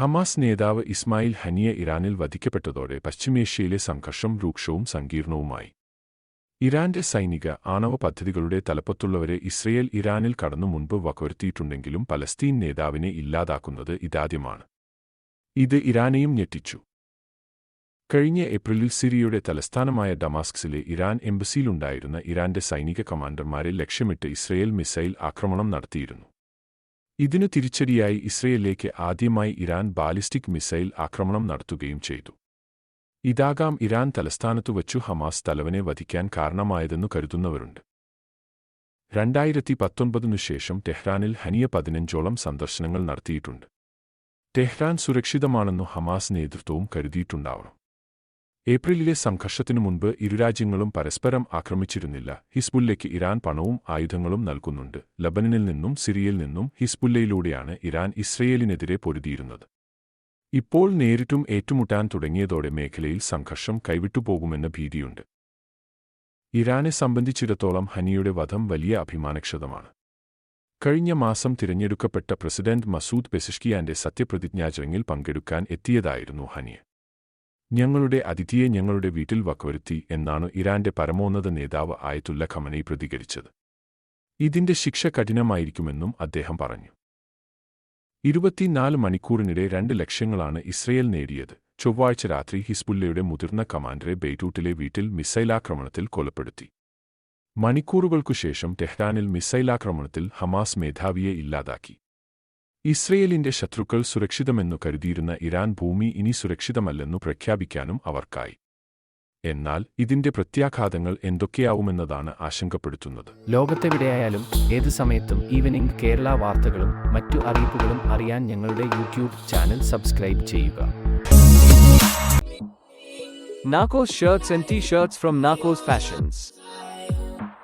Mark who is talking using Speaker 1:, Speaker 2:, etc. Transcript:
Speaker 1: Hamas നേതാവ് ഇസ്മായിൽ ഹനിയ ഇറാനിൽ വധിക്കപ്പെട്ടതോടെ പശ്ചിമേഷ്യയിലെ സംഘർഷം രൂക്ഷവും സങ്കീർണവുമായി. ഇറാന്റെ സൈനിക ആണവ പദ്ധതികളുടെ തലപ്പത്തുള്ളവരെ ഇസ്രയേൽ ഇറാനിൽ കടന്നു മുൻപ് വകവരുത്തിയിട്ടുണ്ടെങ്കിലും പലസ്തീൻ നേതാവിനെ ഇല്ലാതാക്കുന്നത് ഇതാദ്യമാണ്. ഇത് ഇറാനെയും ഞെട്ടിച്ചു. കഴിഞ്ഞ ഏപ്രിലിൽ സിറിയയുടെ തലസ്ഥാനമായ ഡമാസ്ക്സിലെ ഇറാൻ എംബസിയിലുണ്ടായിരുന്ന ഇറാന്റെ സൈനിക കമാൻഡർമാരെ ലക്ഷ്യമിട്ട് ഇസ്രയേൽ മിസൈൽ ആക്രമണം നടത്തിയിരുന്നു. ഇതിനു തിരിച്ചടിയായി ഇസ്രയേലിലേക്ക് ആദ്യമായി ഇറാൻ ബാലിസ്റ്റിക് മിസൈൽ ആക്രമണം നടത്തുകയും ചെയ്തു. ഇതാകാം ഇറാൻ തലസ്ഥാനത്തു വച്ചു ഹമാസ് തലവനെ വധിക്കാൻ കാരണമായതെന്നു കരുതുന്നവരുണ്ട്. രണ്ടായിരത്തി പത്തൊൻപതിനു ശേഷം ടെഹ്റാനിൽ ഹനിയ പതിനഞ്ചോളം സന്ദർശനങ്ങൾ നടത്തിയിട്ടുണ്ട്. ടെഹ്റാൻ സുരക്ഷിതമാണെന്നു ഹമാസ് നേതൃത്വവും കരുതിയിട്ടുണ്ടാവണം. ഏപ്രിലിലെ സംഘർഷത്തിനു മുൻപ് ഇരുരാജ്യങ്ങളും പരസ്പരം ആക്രമിച്ചിരുന്നില്ല. ഹിസ്ബുല്ലയ്ക്ക് ഇറാൻ പണവും ആയുധങ്ങളും നൽകുന്നുണ്ട്. ലബനനിൽ നിന്നും സിറിയയിൽ നിന്നും ഹിസ്ബുല്ലയിലൂടെയാണ് ഇറാൻ ഇസ്രയേലിനെതിരെ പൊരുതിയിരുന്നത്. ഇപ്പോൾ നേരിട്ടും ഏറ്റുമുട്ടാൻ തുടങ്ങിയതോടെ മേഖലയിൽ സംഘർഷം കൈവിട്ടുപോകുമെന്ന ഭീതിയുണ്ട്. ഇറാനെ സംബന്ധിച്ചിടത്തോളം ഹനിയുടെ വധം വലിയ അഭിമാനക്ഷതമാണ്. കഴിഞ്ഞ മാസം തിരഞ്ഞെടുക്കപ്പെട്ട പ്രസിഡന്റ് മസൂദ് പെസിഷ്കിയാന്റെ സത്യപ്രതിജ്ഞാചടങ്ങിൽ പങ്കെടുക്കാൻ എത്തിയതായിരുന്നു ഹനിയ. ഞങ്ങളുടെ അതിഥിയെ ഞങ്ങളുടെ വീട്ടിൽ വക്കുവരുത്തി എന്നാണ് ഇറാന്റെ പരമോന്നത നേതാവ് ആയത്തുല്ല ഖമനൈ പ്രതികരിച്ചത്. ഇതിന്റെ ശിക്ഷ കഠിനമായിരിക്കുമെന്നും അദ്ദേഹം പറഞ്ഞു. ഇരുപത്തിനാല് മണിക്കൂറിനിടെ രണ്ട് ലക്ഷ്യങ്ങളാണ് ഇസ്രയേൽ നേടിയത്. ചൊവ്വാഴ്ച രാത്രി ഹിസ്ബുല്ലയുടെ മുതിർന്ന കമാൻഡറെ ബെയ്റ്റൂട്ടിലെ വീട്ടിൽ മിസൈലാക്രമണത്തിൽ കൊലപ്പെടുത്തി. മണിക്കൂറുകൾക്കുശേഷം ടെഹ്റാനിൽ മിസൈലാക്രമണത്തിൽ ഹമാസ് മേധാവിയെ ഇല്ലാതാക്കി. ഇസ്രയേലിന്റെ ശത്രുക്കൾ സുരക്ഷിതമെന്നു കരുതിയിരുന്ന ഇറാൻ ഭൂമി ഇനി സുരക്ഷിതമല്ലെന്നു പ്രഖ്യാപിക്കാനും അവർക്കായി. എന്നാൽ ഇതിന്റെ പ്രത്യാഘാതങ്ങൾ എന്തൊക്കെയാവുമെന്നതാണ് ആശങ്കപ്പെടുത്തുന്നത്.
Speaker 2: ലോകത്തെവിടെയായാലും ഏത് സമയത്തും ഈവനിംഗ് കേരള വാർത്തകളും മറ്റു അറിയിപ്പുകളും അറിയാൻ ഞങ്ങളുടെ യൂട്യൂബ് ചാനൽ സബ്സ്ക്രൈബ് ചെയ്യുക.
Speaker 3: Nakkos shirts and T shirts from Nakkos Fashions.